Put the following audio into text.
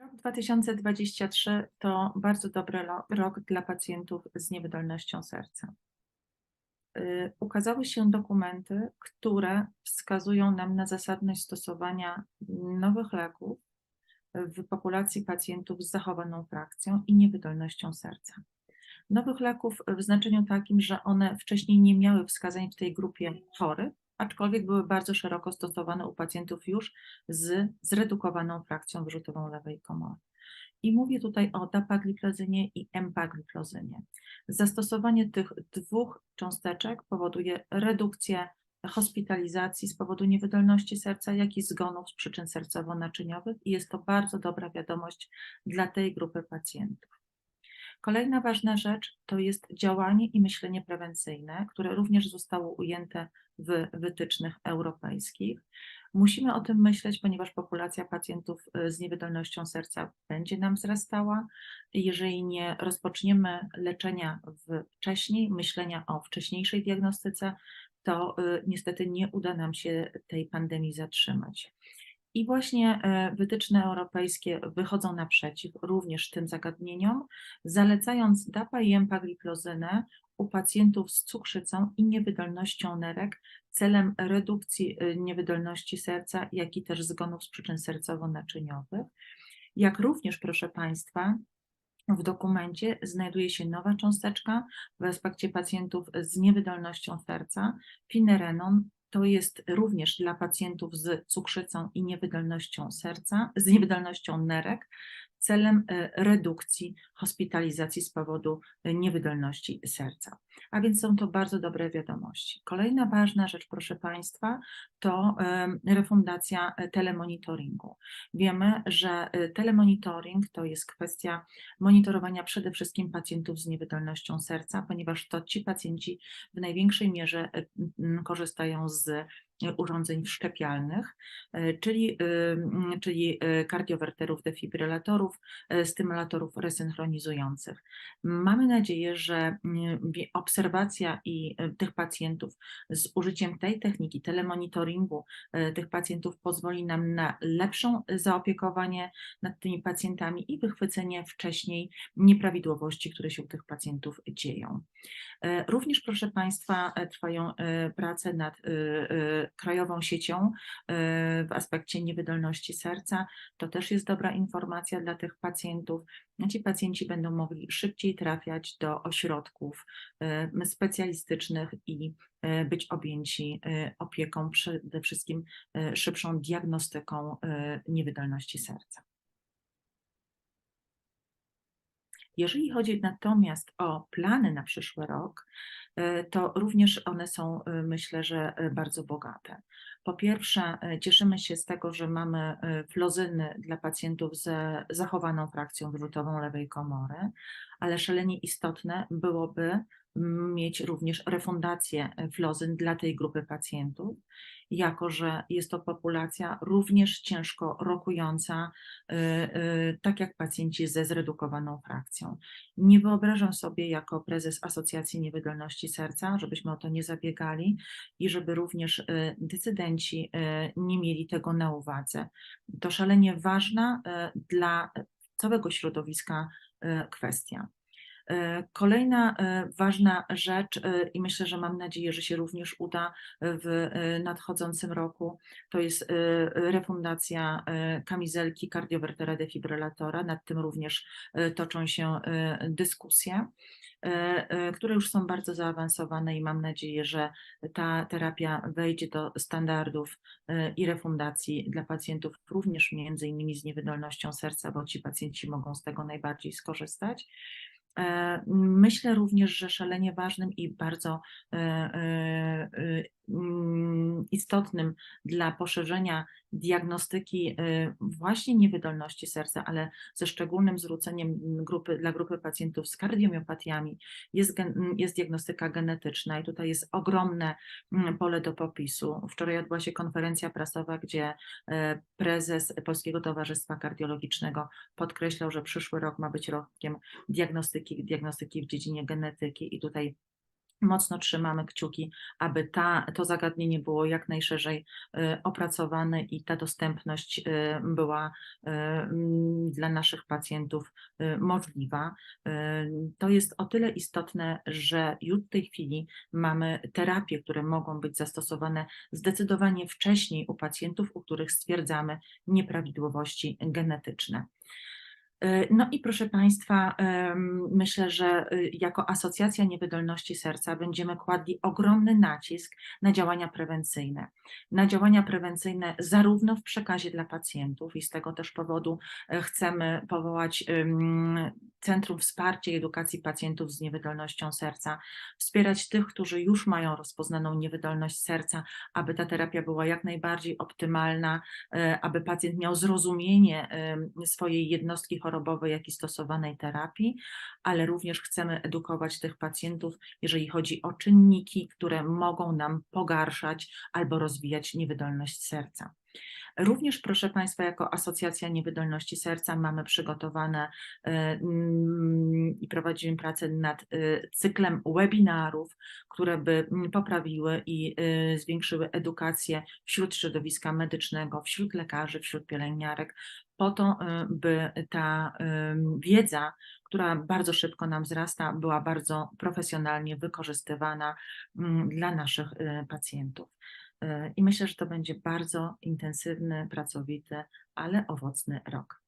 Rok 2023 to bardzo dobry rok dla pacjentów z niewydolnością serca. Y, Ukazały się dokumenty, które wskazują nam na zasadność stosowania nowych leków w populacji pacjentów z zachowaną frakcją i niewydolnością serca. Nowych leków w znaczeniu takim, że one wcześniej nie miały wskazań w tej grupie chorych, aczkolwiek były bardzo szeroko stosowane u pacjentów już z zredukowaną frakcją wyrzutową lewej komory. I mówię tutaj o dapagliflozynie i empagliflozynie. Zastosowanie tych dwóch cząsteczek powoduje redukcję hospitalizacji z powodu niewydolności serca, jak i zgonów z przyczyn sercowo-naczyniowych i jest to bardzo dobra wiadomość dla tej grupy pacjentów. Kolejna ważna rzecz to jest działanie i myślenie prewencyjne, które również zostało ujęte w wytycznych europejskich. Musimy o tym myśleć, ponieważ populacja pacjentów y, z niewydolnością serca będzie nam wzrastała. Jeżeli nie rozpoczniemy leczenia wcześniej, myślenia o wcześniejszej diagnostyce, to y, niestety nie uda nam się tej pandemii zatrzymać. I właśnie e, wytyczne europejskie wychodzą naprzeciw również tym zagadnieniom, zalecając DAPA i empagliflozynę u pacjentów z cukrzycą i niewydolnością nerek celem redukcji y, niewydolności serca, jak i też zgonów z przyczyn sercowo-naczyniowych. Jak również, proszę Państwa, w dokumencie znajduje się nowa cząsteczka w aspekcie pacjentów z niewydolnością serca, finerenon. To jest również dla pacjentów z cukrzycą i niewydolnością serca, z niewydolnością nerek, celem e, redukcji hospitalizacji z powodu e, niewydolności serca. A więc są to bardzo dobre wiadomości. Kolejna ważna rzecz, proszę Państwa, to refundacja e, telemonitoringu. Wiemy, że telemonitoring to jest kwestia monitorowania przede wszystkim pacjentów z niewydolnością serca, ponieważ to ci pacjenci w największej mierze korzystają z urządzeń wszczepialnych, e, czyli, y, czyli e, kardiowerterów, defibrylatorów, e, stymulatorów resynchronizujących. Mamy nadzieję, że obserwacja i tych pacjentów z użyciem tej techniki telemonitoringu tych pacjentów pozwoli nam na lepszą zaopiekowanie nad tymi pacjentami i wychwycenie wcześniej nieprawidłowości, które się u tych pacjentów dzieją. E, Również, proszę Państwa, e, trwają e, prace nad krajową siecią w aspekcie niewydolności serca. To też jest dobra informacja dla tych pacjentów. Ci pacjenci będą mogli szybciej trafiać do ośrodków specjalistycznych i być objęci opieką, przede wszystkim szybszą diagnostyką niewydolności serca. Jeżeli chodzi natomiast o plany na przyszły rok, e, to również one są, e, myślę, że e, bardzo bogate. Po pierwsze, cieszymy się z tego, że mamy flozyny dla pacjentów ze zachowaną frakcją wyrzutową lewej komory, ale szalenie istotne byłoby mieć również refundację e, flozyn dla tej grupy pacjentów, jako że jest to populacja również ciężko rokująca, y, y, tak jak pacjenci ze zredukowaną frakcją. Nie wyobrażam sobie jako prezes Asocjacji Niewydolności Serca, żebyśmy o to nie zabiegali i żeby również decydenci nie mieli tego na uwadze. To szalenie ważna dla całego środowiska kwestia. E, Kolejna e, ważna rzecz, e, i myślę, że mam nadzieję, że się również uda w nadchodzącym roku, to jest refundacja kamizelki kardiowertera defibrylatora. Nad tym również toczą się dyskusje, które już są bardzo zaawansowane i mam nadzieję, że ta terapia wejdzie do standardów i refundacji dla pacjentów również między innymi z niewydolnością serca, bo ci pacjenci mogą z tego najbardziej skorzystać. E, Myślę również, że szalenie ważnym i bardzo e, e, istotnym dla poszerzenia diagnostyki e, właśnie niewydolności serca, ale ze szczególnym zwróceniem grupy, dla grupy pacjentów z kardiomiopatiami jest, gen- jest diagnostyka genetyczna i tutaj jest ogromne mm, pole do popisu. Wczoraj odbyła się konferencja prasowa, gdzie e, prezes Polskiego Towarzystwa Kardiologicznego podkreślał, że przyszły rok ma być rokiem diagnostyki, diagnostyki w dziedzinie genetyki i tutaj Mocno trzymamy kciuki, aby ta, to zagadnienie było jak najszerzej y, opracowane i ta dostępność y, była y, mm, dla naszych pacjentów możliwa. To jest o tyle istotne, że już w tej chwili mamy terapie, które mogą być zastosowane zdecydowanie wcześniej u pacjentów, u których stwierdzamy nieprawidłowości genetyczne. Y, No i proszę Państwa, myślę, że y, jako Asocjacja Niewydolności Serca będziemy kładli ogromny nacisk na działania prewencyjne. Na działania prewencyjne zarówno w przekazie dla pacjentów i z tego też powodu e, chcemy powołać Centrum Wsparcia i Edukacji Pacjentów z Niewydolnością Serca, wspierać tych, którzy już mają rozpoznaną niewydolność serca, aby ta terapia była jak najbardziej optymalna, e, aby pacjent miał zrozumienie swojej jednostki chorobowej, jak i stosowanej terapii, ale również chcemy edukować tych pacjentów, jeżeli chodzi o czynniki, które mogą nam pogarszać albo rozwijać niewydolność serca. Również, proszę Państwa, jako Asocjacja Niewydolności Serca mamy przygotowane e, mm, i prowadzimy pracę nad e, cyklem webinarów, które by mm, poprawiły i e, zwiększyły edukację wśród środowiska medycznego, wśród lekarzy, wśród pielęgniarek, po to, e, by ta em, wiedza, która bardzo szybko nam wzrasta, była bardzo profesjonalnie wykorzystywana mm, dla naszych e, pacjentów. E, I myślę, że to będzie bardzo intensywny, pracowity, ale owocny rok.